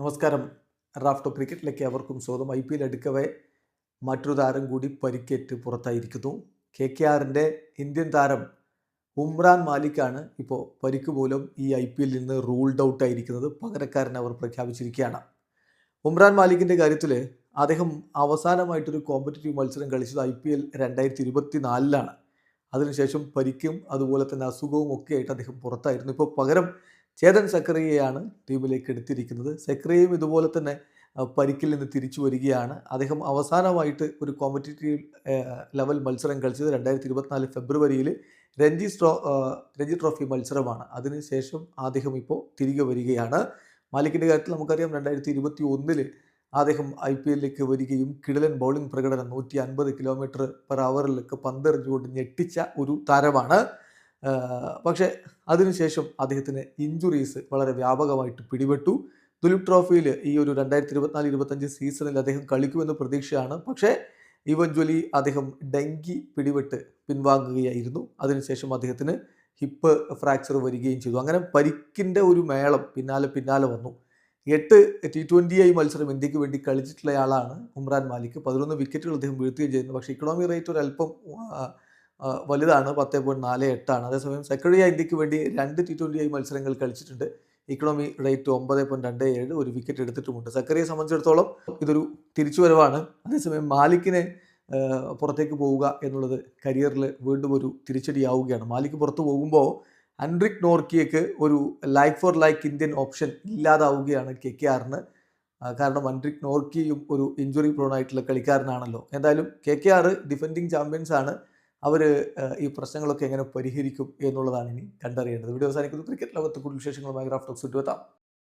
നമസ്കാരം. റാഫ്റ്റോ ക്രിക്കറ്റിലേക്ക് അവർക്കും സ്വാഗതം. ഐ പി എൽ അടുക്കവേ മറ്റൊരു താരം കൂടി പരിക്കേറ്റ് പുറത്തായിരിക്കുന്നു. കെ കെ ആറിന്റെ ഇന്ത്യൻ താരം ഉമ്രാൻ മാലിക്കാണ് ഇപ്പോൾ പരിക്ക് മൂലം ഈ ഐ പി എല്ലിൽ നിന്ന് റൂൾഡ് ഔട്ട് ആയിരിക്കുന്നത്. പകരക്കാരൻ അവർ പ്രഖ്യാപിച്ചിരിക്കുകയാണ്. ഉംറാൻ മാലിക്കിന്റെ കാര്യത്തിൽ അദ്ദേഹം അവസാനമായിട്ടൊരു കോമ്പറ്റീറ്റീവ് മത്സരം കളിച്ചത് ഐ പി എൽ രണ്ടായിരത്തി ഇരുപത്തി നാലിലാണ് അതിനുശേഷം പരിക്കും അതുപോലെ തന്നെ അസുഖവും ഒക്കെ ആയിട്ട് അദ്ദേഹം പുറത്തായിരുന്നു. ഇപ്പോൾ പകരം ചേതൻ സക്രിയയാണ് ടീമിലേക്ക് എടുത്തിരിക്കുന്നത്. സക്രിയയും ഇതുപോലെ തന്നെ പരിക്കിൽ നിന്ന് തിരിച്ചു വരികയാണ്. അദ്ദേഹം അവസാനമായിട്ട് ഒരു കോമ്പറ്റേറ്റീവ് ലെവൽ മത്സരം കളിച്ചത് രണ്ടായിരത്തി ഇരുപത്തിനാല് ഫെബ്രുവരിയിൽ രഞ്ജി ആഹ്, രഞ്ജി ട്രോഫി മത്സരമാണ്. അതിനുശേഷം അദ്ദേഹം ഇപ്പോൾ തിരികെ വരികയാണ്. മാലിക്കിന്റെ കാര്യത്തിൽ നമുക്കറിയാം രണ്ടായിരത്തി ഇരുപത്തി ഒന്നിൽ അദ്ദേഹം ഐ പി എല്ലിലേക്ക് വരികയും കിടലൻ ബൗളിംഗ് പ്രകടനം നൂറ്റി അൻപത് കിലോമീറ്റർ പെർ അവറിലൊക്കെ പന്തെറിഞ്ഞുകൊണ്ട് ഞെട്ടിച്ച ഒരു താരമാണ്. പക്ഷേ അതിനുശേഷം അദ്ദേഹത്തിന് ഇഞ്ചുറീസ് വളരെ വ്യാപകമായിട്ട് പിടിപെട്ടു. ദുലീപ് ട്രോഫിയിൽ ഈ ഒരു രണ്ടായിരത്തി ഇരുപത്തിനാല് ഇരുപത്തഞ്ച് സീസണിൽ അദ്ദേഹം കളിക്കുമെന്ന് പ്രതീക്ഷയാണ്. പക്ഷേ ഇവഞ്ച്വലി അദ്ദേഹം ഡെങ്കി പിടിപെട്ട് പിൻവാങ്ങുകയായിരുന്നു. അതിനുശേഷം അദ്ദേഹത്തിന് ഹിപ്പ് ഫ്രാക്ചർ വരികയും ചെയ്തു. അങ്ങനെ പരിക്കിന്റെ ഒരു മേളം പിന്നാലെ പിന്നാലെ വന്നു. എട്ട് ടി ട്വന്റി ഐ മത്സരം ഇന്ത്യയ്ക്ക് വേണ്ടി കളിച്ചിട്ടുള്ള ആളാണ് ഉമ്രാൻ മാലിക്. പതിനൊന്ന് വിക്കറ്റുകൾ അദ്ദേഹം വീഴ്ത്തുകയും ചെയ്യുന്നു പക്ഷേ ഇക്കണോമി റേറ്റ് ഒരല്പം വലുതാണ് പത്ത് പോയിന്റ് നാല് എട്ടാണ്. അതേസമയം സെക്രട്ടറി ഇന്ത്യയ്ക്ക് വേണ്ടി രണ്ട് ടി ട്വന്റി ഐ മത്സരങ്ങൾ കളിച്ചിട്ടുണ്ട്. ഇക്കണോമി റേറ്റ് ഒമ്പത് പോയിന്റ് രണ്ട് ഏഴ് ഒരു വിക്കറ്റ് എടുത്തിട്ടുമുണ്ട്. സക്കറിയെ സംബന്ധിച്ചിടത്തോളം ഇതൊരു തിരിച്ചുവരവാണ്. അതേസമയം മാലിക്കിനെ പുറത്തേക്ക് പോവുക എന്നുള്ളത് കരിയറിൽ വീണ്ടും ഒരു തിരിച്ചടിയാവുകയാണ്. മാലിക് പുറത്തു പോകുമ്പോൾ അൻഡ്രിക് നോർക്കിയക്ക് ഒരു like for like Indian option ഇല്ലാതാവുകയാണ് K K ആറിന്. കാരണം അൻഡ്രിക് നോർക്കിയും ഒരു ഇഞ്ചുറി പ്രോൺ ആയിട്ടുള്ള കളിക്കാരനാണല്ലോ. എന്തായാലും K K R defending champions ആണ്. അവർ ഈ പ്രശ്നങ്ങളൊക്കെ എങ്ങനെ പരിഹരിക്കും എന്നുള്ളതാണ് ഇനി കണ്ടറിയേണ്ടത്. വീഡിയോ അവസാനിക്കുന്നു. ക്രിക്കറ്റ് ലോകത്ത് കൂടുതൽ വിശേഷങ്ങളുമായി ഗ്രാഫ്റ്റോക്സ് എത്താം